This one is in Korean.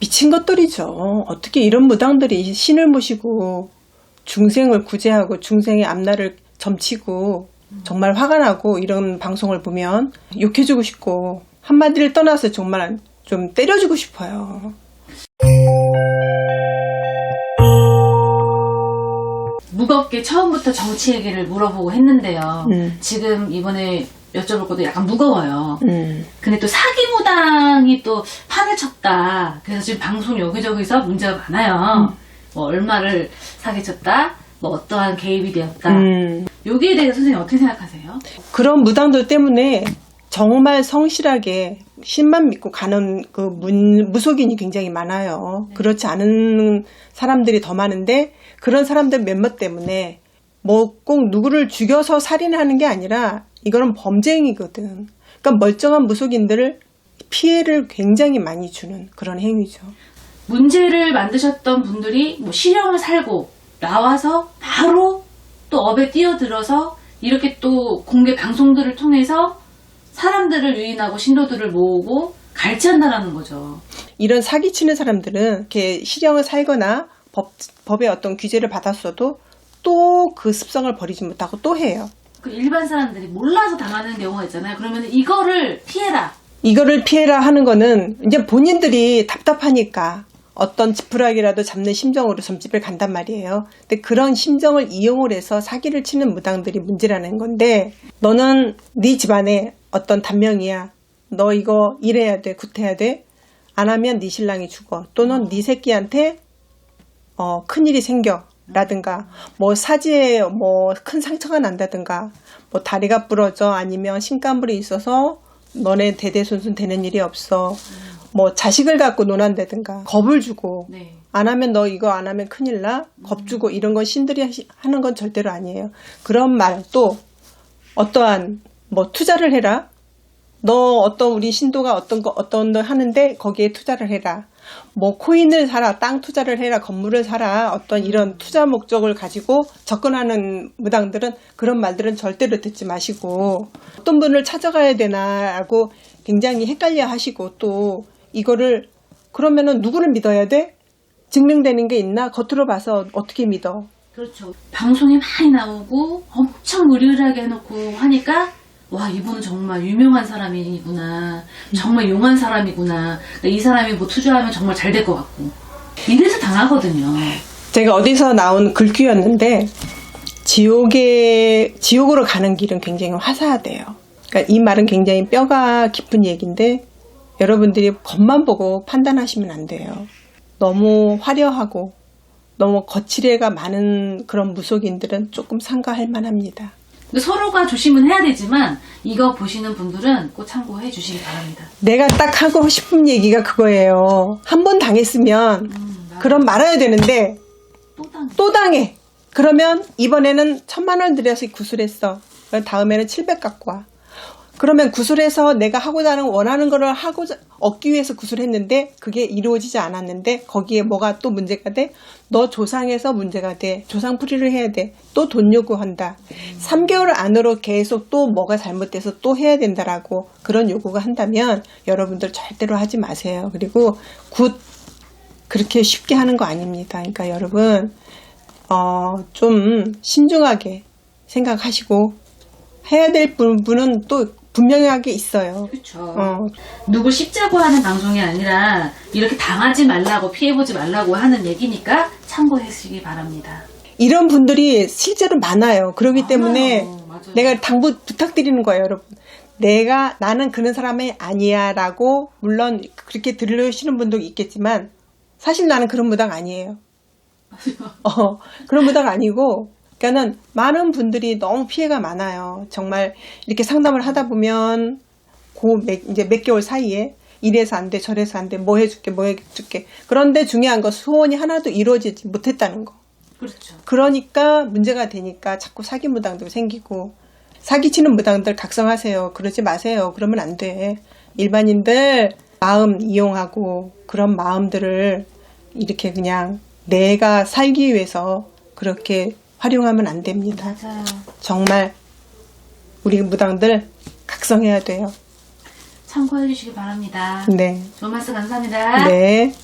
미친 것들이죠. 어떻게 이런 무당들이 신을 모시고 중생을 구제하고 중생의 앞날을 점치고 정말 화가 나고 이런 방송을 보면 욕해주고 싶고 한마디를 떠나서 정말 좀 때려주고 싶어요. 무겁게 처음부터 정치 얘기를 물어보고 했는데요. 음. 지금 이번에 여쭤볼 것도 약간 무거워요. 음. 근데 또 사기무당이 또 판을 쳤다. 그래서 지금 방송 여기저기서 문제가 많아요. 뭐 얼마를 사기쳤다. 뭐 어떠한 개입이 되었다. 음. 여기에 대해서 선생님 어떻게 생각하세요? 그런 무당들 때문에 정말 성실하게 신만 믿고 가는 그 문, 무속인이 굉장히 많아요. 그렇지 않은 사람들이 더 많은데 그런 사람들 몇몇 때문에 뭐 꼭 누구를 죽여서 살인하는 게 아니라 이거는 범죄행위거든. 그러니까 멀쩡한 무속인들을 피해를 굉장히 많이 주는 그런 행위죠. 문제를 만드셨던 분들이 뭐 실형을 살고 나와서 바로 또 업에 뛰어들어서 이렇게 또 공개 방송들을 통해서 사람들을 유인하고 신도들을 모으고 갈취한다라는 거죠. 이런 사기치는 사람들은 이렇게 실형을 살거나 법, 법의 어떤 규제를 받았어도 또 그 습성을 버리지 못하고 또 해요. 그 일반 사람들이 몰라서 당하는 경우가 있잖아요. 그러면 이거를 피해라. 이거를 피해라 하는 거는 이제 본인들이 답답하니까 어떤 지푸라기라도 잡는 심정으로 점집을 간단 말이에요. 근데 그런 심정을 이용을 해서 사기를 치는 무당들이 문제라는 건데 너는 네 집안에 어떤 단명이야. 너 이거 일해야 돼, 굿해야 돼. 안 하면 네 신랑이 죽어. 또는 네 새끼한테 어, 큰일이 생겨. 라든가, 뭐, 사지에 뭐, 큰 상처가 난다든가, 뭐, 다리가 부러져, 아니면 신간불이 있어서, 너네 대대손손 되는 일이 없어. 뭐, 자식을 갖고 논한다든가, 겁을 주고, 네. 안 하면 너 이거 안 하면 큰일 나? 겁 주고, 이런 건 신들이 하는 건 절대로 아니에요. 그런 말, 또, 어떠한, 뭐, 투자를 해라? 너 어떤 우리 신도가 어떤 거 어떤 거 하는데 거기에 투자를 해라. 뭐 코인을 사라, 땅 투자를 해라, 건물을 사라. 어떤 이런 투자 목적을 가지고 접근하는 무당들은 그런 말들은 절대로 듣지 마시고 어떤 분을 찾아가야 되나라고 굉장히 헷갈려 하시고 또 이거를 그러면은 누구를 믿어야 돼? 증명되는 게 있나? 겉으로 봐서 어떻게 믿어? 그렇죠. 방송에 많이 나오고 엄청 의리하게 해놓고 하니까 와 이분은 정말 유명한 사람이구나. 정말 용한 사람이구나. 그러니까 이 사람이 뭐 투자하면 정말 잘 될 것 같고. 이래서 당하거든요. 제가 어디서 나온 글귀였는데 지옥에 지옥으로 가는 길은 굉장히 화사하대요. 그러니까 이 말은 굉장히 뼈가 깊은 얘기인데 여러분들이 겉만 보고 판단하시면 안 돼요. 너무 화려하고 너무 거칠애가 많은 그런 무속인들은 조금 상가할 만합니다. 근데 서로가 조심은 해야 되지만 이거 보시는 분들은 꼭 참고해 주시기 바랍니다. 내가 딱 하고 싶은 얘기가 그거예요. 한 번 당했으면 음, 나 그럼 말아야 되는데 또 당. 또 당해. 그러면 이번에는 천만 원 들여서 구술했어. 그럼 다음에는 700 갖고 와. 그러면 구술해서 내가 하고자 하는 원하는 거를 하고 얻기 위해서 구술했는데 그게 이루어지지 않았는데 거기에 뭐가 또 문제가 돼? 너 조상에서 문제가 돼. 조상풀이를 해야 돼. 또 돈 요구한다. 3개월 안으로 계속 또 뭐가 잘못돼서 또 해야 된다라고 그런 요구가 한다면 여러분들 절대로 하지 마세요. 그리고 굿 그렇게 쉽게 하는 거 아닙니다. 그러니까 여러분, 어, 좀 신중하게 생각하시고 해야 될 부분은 또 분명하게 있어요. 그렇죠. 어, 누구 씹자고 하는 방송이 아니라 이렇게 당하지 말라고 피해보지 말라고 하는 얘기니까 참고해 주시기 바랍니다. 이런 분들이 실제로 많아요. 그렇기 때문에 맞아요. 맞아요. 내가 당부 부탁드리는 거예요, 여러분. 내가 나는 그런 사람이 아니야라고 물론 그렇게 들으시는 분도 있겠지만 사실 나는 그런 무당 아니에요. 어, 그런 무당 아니고 그러니까는 많은 분들이 너무 피해가 많아요. 정말 이렇게 상담을 하다 보면 고 몇, 이제 몇 개월 사이에 이래서 안 돼, 저래서 안 돼, 뭐 해줄게, 뭐 해줄게. 그런데 중요한 거 소원이 하나도 이루어지지 못했다는 거. 그렇죠. 그러니까 문제가 되니까 자꾸 사기 무당도 생기고 사기치는 무당들 각성하세요. 그러지 마세요. 그러면 안 돼. 일반인들 마음 이용하고 그런 마음들을 이렇게 그냥 내가 살기 위해서 그렇게 활용하면 안 됩니다. 맞아요. 정말 우리 무당들 각성해야 돼요. 참고해 주시기 바랍니다. 네. 좋은 말씀 감사합니다. 네.